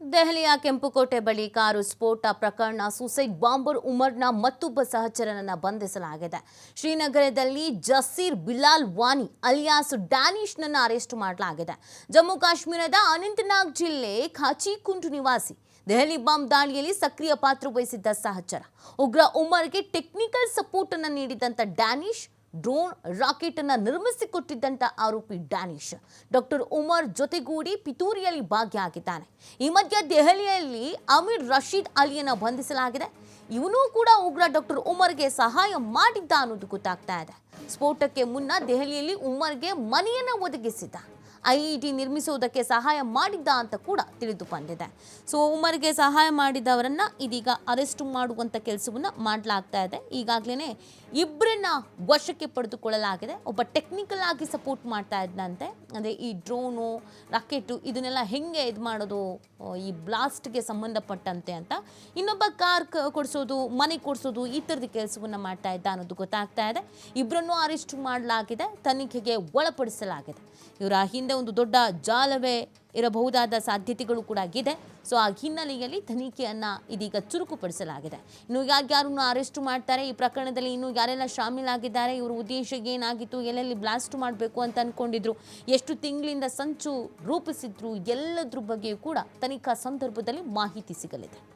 ದೆಹಲಿಯ ಕೆಂಪುಕೋಟೆ ಬಳಿ ಕಾರು ಸ್ಫೋಟ ಪ್ರಕರಣ ಸೂಸೈಡ್ ಬಾಂಬರ್ ಉಮರ್ನ ಮತ್ತೊಬ್ಬ ಸಹಚರನನ್ನ ಬಂಧಿಸಲಾಗಿದೆ. ಶ್ರೀನಗರದಲ್ಲಿ ಜಸೀರ್ ಬಿಲಾಲ್ ವಾನಿ ಅಲಿಯಾಸ್ ಡ್ಯಾನಿಶ್ನನ್ನು ಅರೆಸ್ಟ್ ಮಾಡಲಾಗಿದೆ. ಜಮ್ಮು ಕಾಶ್ಮೀರದ ಅನಂತನಾಗ್ ಜಿಲ್ಲೆ ಖಾಚಿಕುಂಡ್ ನಿವಾಸಿ ದೆಹಲಿ ಬಾಂಬ್ ದಾಳಿಯಲ್ಲಿ ಸಕ್ರಿಯ ಪಾತ್ರ ವಹಿಸಿದ್ದ ಸಹಚರ. ಉಗ್ರ ಉಮರ್ಗೆ ಟೆಕ್ನಿಕಲ್ ಸಪೋರ್ಟ್ ಅನ್ನು ನೀಡಿದಂತ ಡ್ಯಾನಿಶ್ ಡ್ರೋನ್ ರಾಕೆಟ್ ಅನ್ನ ನಿರ್ಮಿಸಿಕೊಟ್ಟಿದ್ದಂತ ಆರೋಪಿ ಡ್ಯಾನಿಶ್. ಡಾಕ್ಟರ್ ಉಮರ್ ಜೊತೆಗೂಡಿ ಪಿತೂರಿಯಲ್ಲಿ ಭಾಗಿಯಾಗಿದ್ದಾನೆ ಈ ಮಧ್ಯೆ ದೆಹಲಿಯಲ್ಲಿ ಅಮೀರ್ ರಶೀದ್ ಅಲಿಯನ್ನ ಬಂಧಿಸಲಾಗಿದೆ. ಇವನು ಕೂಡ ಉಗ್ರ. ಡಾಕ್ಟರ್ ಉಮರ್ಗೆ ಸಹಾಯ ಮಾಡಿದ್ದ ಅನ್ನೋದು ಗೊತ್ತಾಗ್ತಾ ಇದೆ. ಸ್ಫೋಟಕ್ಕೆ ಮುನ್ನ ದೆಹಲಿಯಲ್ಲಿ ಉಮರ್ಗೆ ಮನೆಯನ್ನು ಒದಗಿಸಿದ್ದ. ಐಇಡಿ ನಿರ್ಮಿಸುವುದಕ್ಕೆ ಸಹಾಯ ಮಾಡಿದ್ದ ಅಂತ ಕೂಡ ತಿಳಿದು ಬಂದಿದೆ. ಸೊ, ಉಮರ್ಗೆ ಸಹಾಯ ಮಾಡಿದವರನ್ನ ಇದೀಗ ಅರೆಸ್ಟ್ ಮಾಡುವಂಥ ಕೆಲಸವನ್ನ ಮಾಡಲಾಗ್ತಾ ಇದೆ. ಈಗಾಗಲೇ ಇಬ್ಬರನ್ನ ವಶಕ್ಕೆ ಪಡೆದುಕೊಳ್ಳಲಾಗಿದೆ. ಒಬ್ಬ ಟೆಕ್ನಿಕಲ್ ಆಗಿ ಸಪೋರ್ಟ್ ಮಾಡ್ತಾ ಇದ್ದಂತೆ ಅಂದರೆ ಈ ಡ್ರೋನು ರಾಕೆಟು ಇದನ್ನೆಲ್ಲ ಹೆಂಗೆ ಇದು ಮಾಡೋದು ಈ ಬ್ಲಾಸ್ಟ್ಗೆ ಸಂಬಂಧಪಟ್ಟಂತೆ ಅಂತ. ಇನ್ನೊಬ್ಬ ಕಾರ್ ಕೊಡಿಸೋದು, ಮನೆ ಕೊಡಿಸೋದು, ಈ ಥರದ ಕೆಲಸವನ್ನ ಮಾಡ್ತಾ ಇದ್ದ ಅನ್ನೋದು ಗೊತ್ತಾಗ್ತಾ ಇದೆ. ಇಬ್ಬರನ್ನು ಅರೆಸ್ಟ್ ಮಾಡಲಾಗಿದೆ. ತನಿಖೆಗೆ ಒಳಪಡಿಸಲಾಗಿದೆ. ಇವರ ಹಿಂದೆ ಒಂದು ದೊಡ್ಡ ಜಾಲವೇ ಇರಬಹುದಾದ ಸಾಧ್ಯತೆಗಳು ಕೂಡ ಆಗಿದೆ. ಸೊ ಆ ಹಿನ್ನೆಲೆಯಲ್ಲಿ ತನಿಖೆಯನ್ನು ಇದೀಗ ಚುರುಕುಪಡಿಸಲಾಗಿದೆ. ಇನ್ನು ಯಾರ್ಯಾರನ್ನು ಅರೆಸ್ಟ್ ಮಾಡ್ತಾರೆ? ಈ ಪ್ರಕರಣದಲ್ಲಿ ಇನ್ನು ಯಾರೆಲ್ಲ ಶಾಮೀಲಾಗಿದ್ದಾರೆ? ಇವರ ಉದ್ದೇಶ ಏನಾಗಿತ್ತು? ಎಲ್ಲೆಲ್ಲಿ ಬ್ಲಾಸ್ಟ್ ಮಾಡಬೇಕು ಅಂತ ಅಂದ್ಕೊಂಡಿದ್ರು ಎಷ್ಟು ತಿಂಗಳಿಂದ ಸಂಚು ರೂಪಿಸಿದ್ರು? ಎಲ್ಲದ್ರ ಬಗ್ಗೆಯೂ ಕೂಡ ತನಿಖಾ ಸಂದರ್ಭದಲ್ಲಿ ಮಾಹಿತಿ ಸಿಗಲಿದೆ.